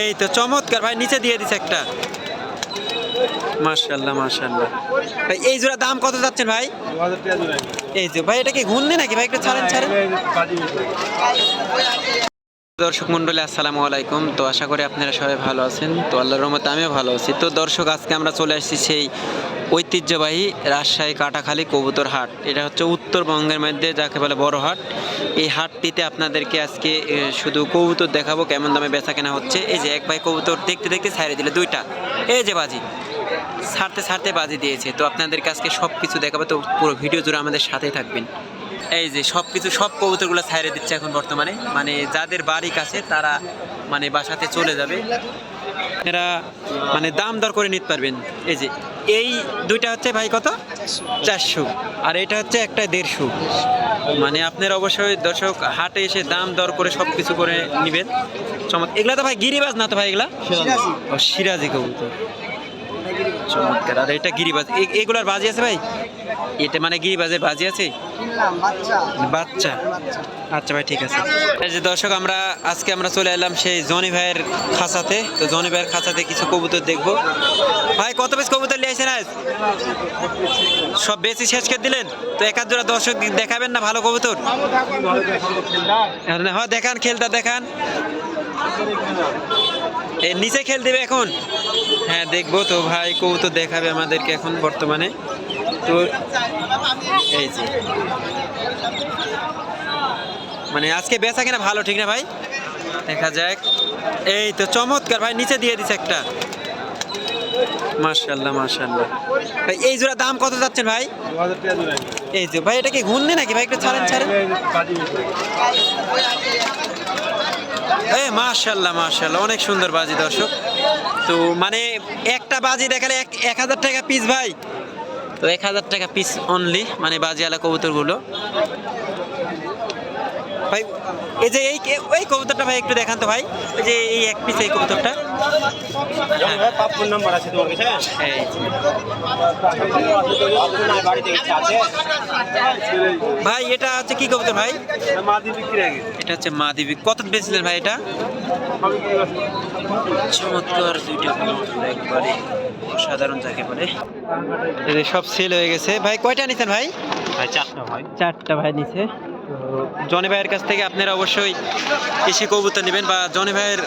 এই তো চমৎকার। ভাই, নিচে দিয়ে দিছে একটা। মাশাল্লাহ মাশাল্লাহ ভাই, এই জোড়া দাম কত যাচ্ছেন ভাই? এই যে, ভাই, এটা কি ঘুরনে নাকি? ভাই, একটু ছাড়েন ছাড়েন। দর্শক মন্ডলী আসসালামু আলাইকুম। তো আশা করি আপনারা সবাই ভালো আছেন। তো আল্লাহর রহমতে আমিও ভালো আছি। তো দর্শক, আজকে আমরা চলে আসছি সেই ঐতিহ্যবাহী রাজশাহী কাটাখালী কবুতর হাট। এটা হচ্ছে উত্তরবঙ্গের মধ্যে যাকে বলে বড় হাট। এই হাটটিতে আপনাদেরকে আজকে শুধু কবুতর দেখাবো কেমন দামে বেচা কেনা হচ্ছে। এই যে এক ভাই কবুতর দেখতে দেখতে ছাড়িয়ে দিলে দুইটা। এই যে বাজি। ছাড়তে ছাড়তে বাজি দিয়েছে। তো আপনাদেরকে আজকে সব কিছু দেখাবো। তো পুরো ভিডিও জুড়ে আমাদের সাথেই থাকবেন। এই যে সব কিছু সব কবুতরগুলো ছাইড়ে দিচ্ছে এখন বর্তমানে। মানে যাদের বাড়ি কাছে, তারা মানে বাসাতে চলে যাবে। এরা মানে দাম দর করে নিতে পারবেন। এই যে এই দুইটা হচ্ছে ভাই কত? চারশো। আর এটা হচ্ছে একটা দেড়শো। মানে আপনার অবশ্যই দর্শক হাটে এসে দাম দর করে সব কিছু করে নেবেন। চমৎকার এগুলা তো ভাই গিরিবাজ না তো ভাই এগুলা? ও সিরাজি কবুতর। চমৎকার। আর এটা গিরিবাজ। এগুলার বাজি আছে ভাই? এটা মানে গিরিবাজের বাজি আছে? বাচ্চা। আচ্ছা ভাই ঠিক আছে। এই যে দর্শক আমরা আজকে আমরা চলে এলাম সেই জনি ভাইয়ের খাঁচাতে। তো জনি ভাইয়ের খাঁচাতে কিছু কবুতর দেখব। ভাই কত পিস কবুতর নিয়ে আসেন আজ? সব বেশি শেষ করে দিলেন? তো এক আধ জোড়া দর্শক দেখাবেন না ভালো কবুতর? হ্যাঁ দেখান খেলতা দেখান। এ নিচে খেল দেবে এখন? হ্যাঁ দেখব তো ভাই কবুতর দেখাবে আমাদেরকে এখন বর্তমানে। তো এই যে। মানে আজকে বেচা কিনা ভালো ঠিক না ভাই? দেখা যাক। এই তো চমৎকার ভাই নিচে দিয়ে দিছে একটা। মাশাল্লাহ মাশাল্লাহ ভাই এই জোড়া দাম কত যাচ্ছেন ভাই? এই যে, ভাই, এটা কি ঘুরনি নাকি? ভাই, একটু ছাড়েন ছাড়েন। এ, মাশাল্লাহ মাশাল্লাহ, অনেক সুন্দর বাজি, দর্শক। তো মানে একটা বাজি দেখালে এক হাজার টাকা পিস ভাই। তো, এক হাজার টাকা পিস অনলি মানে বাজিওয়ালা কবুতরগুলো। ভাই। এই যে এই এই কবুতরটা ভাই একটু দেখান তো ভাই। এই যে এই এক পিস এই কবুতরটা। নাম্বার আছে তোমার কাছে এই। যে। আপনার বাড়িতে ইচ্ছা আছে ভাই এটা হচ্ছে কি কবুতর ভাই? এটা হচ্ছে মাদিবি কত বেচলেন ভাই এটা? চমৎকার দুইটা কবুতর একবারে সাধারণ যাকে বলে। সব সেল হয়ে গেছে। ভাই কয়টা নিছেন ভাই? ভাই চারটা ভাই। চারটা ভাই নিছে। জনি ভাইয়ের কাছ থেকে আপনারা অবশ্যই এসে কবুতর নেবেন বা জনি ভাইয়ের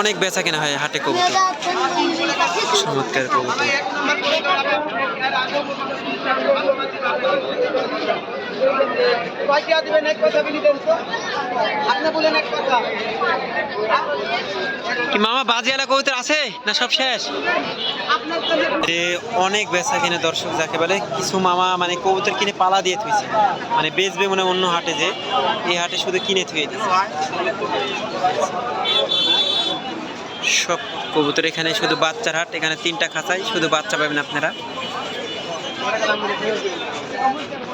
অনেক বেচা কেনা হয় হাটে কবুতর। চমৎকার কবুতর। কয়টা দিবেন? এক কথা বলি দেন তো আপনি বলেন এক কথা। কি মামা বাজিয়ালা কবুতর আছে না সব শেষ? যে অনেক বেচা কিনে দর্শক যাকে বলে কিছু মামা মানে কবুতর কিনে পালা দিয়ে থুইছে। মানে বেচবে মনে হয় অন্য হাটে যে এই হাটে শুধু কিনে থুয়ে দিছে। সব কবুতর এখানে শুধু বাচ্চার হাট এখানে তিনটা খাঁচাই শুধু বাচ্চা পাবেন আপনারা।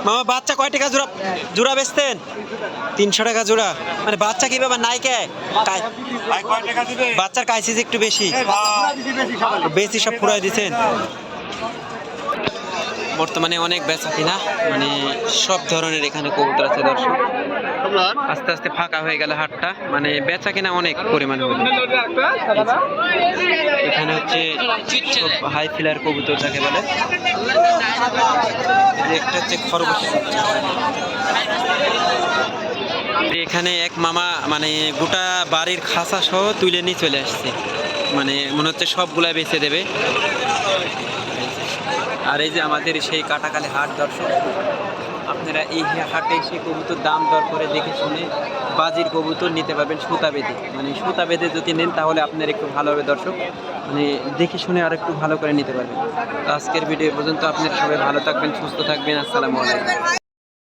মামা বাচ্চা কয় টাকা জোড়া জোড়া বেচতেন? তিনশো টাকা জোড়া। মানে বাচ্চা কি ব্যাপার নাই কে কাই- ভাই কয় টাকা দিবে? বাচ্চার কাইসিস একটু বেশি। বেশি সব ফুরাই দিচ্ছেন বর্তমানে অনেক বেচা কিনা। মানে সব ধরনের এখানে কবুতর আছে দর্শক। আস্তে আস্তে ফাঁকা হয়ে গেল হাটটা। মানে বেচা কিনা অনেক পরিমাণে হলো। এখানে হচ্ছে হাই ফিলার কবুতর যাকে বলে। একটা হচ্ছে খরগোশ। এখানে এক মামা মানে গোটা বাড়ির খাঁচা সহ তুলে নিয়ে চলে আসছে। মানে মনে হচ্ছে সবগুলা বেঁচে দেবে। আর এই যে আমাদের সেই কাটাকালে হাট দর্শক। আপনারা এই হাটে এসে কবুতর দাম দর করে দেখে শুনে বাজির কবুতর নিতে পারবেন সুতা বেঁধে। মানে সুতা বেঁধে যদি নেন তাহলে আপনার একটু ভালো হবে দর্শক। মানে দেখে শুনে আর একটু ভালো করে নিতে পারবেন। আজকের ভিডিও পর্যন্ত আপনার সবাই ভালো থাকবেন, সুস্থ থাকবেন। আসসালামু আলাইকুম।